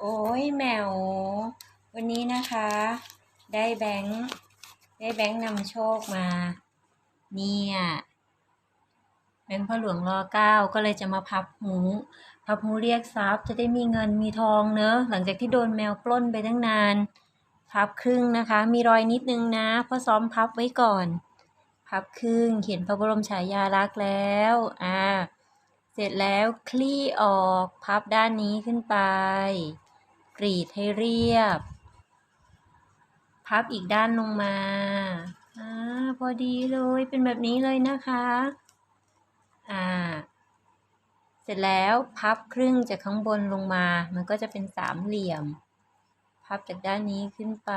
โอ้ยแมว วันนี้นะคะ ได้แบงค์ได้แบงค์นำโชคมา เนี่ยแบงค์พ่อหลวงรอเก้าก็เลยจะมาพับหู พับหูเรียกทรัพย์จะได้มีเงินมีทองเนอะ หลังจากที่โดนแมวปล้นไปตั้งนาน พับครึ่งนะคะ มีรอยนิดนึงนะเพราะซ้อมพับไว้ก่อน พับครึ่งเขียนพระบรมฉายาลักษณ์แล้วอ่าเสร็จแล้วคลี่ออกพับด้านนี้ขึ้นไป กรีดให้เรียบ พับอีกด้านลงมาอ่าพอดีเลยเป็นแบบนี้เลยนะคะอ่าเสร็จแล้วพับครึ่งจากข้างบนลงมา มันก็จะเป็นสามเหลี่ยม พับจากด้านนี้ขึ้นไป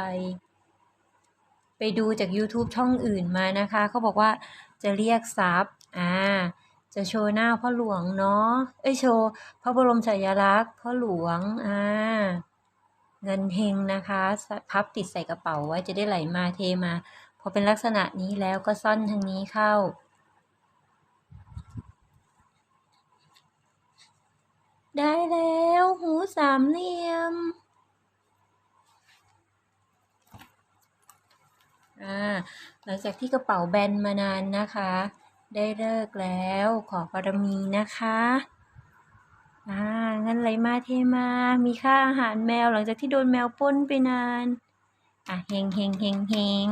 ไปดูจาก YouTube ช่องอื่นมานะคะเขาบอกว่าจะเรียกทรัพย์อ่าจะโชว์หน้าพ่อหลวงเนาะ เอ้ยโชว์พระบรมฉายาลักษณ์พ่อหลวง อ่า เงินเฮงนะคะ พับติดใส่กระเป๋าไว้จะได้ไหลมาเทมา พอเป็นลักษณะนี้แล้วก็ซ่อนทางนี้เข้า ได้แล้วหูสามเหลี่ยมอ่าหลังจากที่กระเป๋าแบนมานานนะคะ ได้เลิกแล้วขอบารมีนะคะ อ่างั้นไหลมาเทมา มีค่าอาหารแมวหลังจากที่โดนแมวปล้นไปนาน อะ เฮงเฮงเฮงเฮง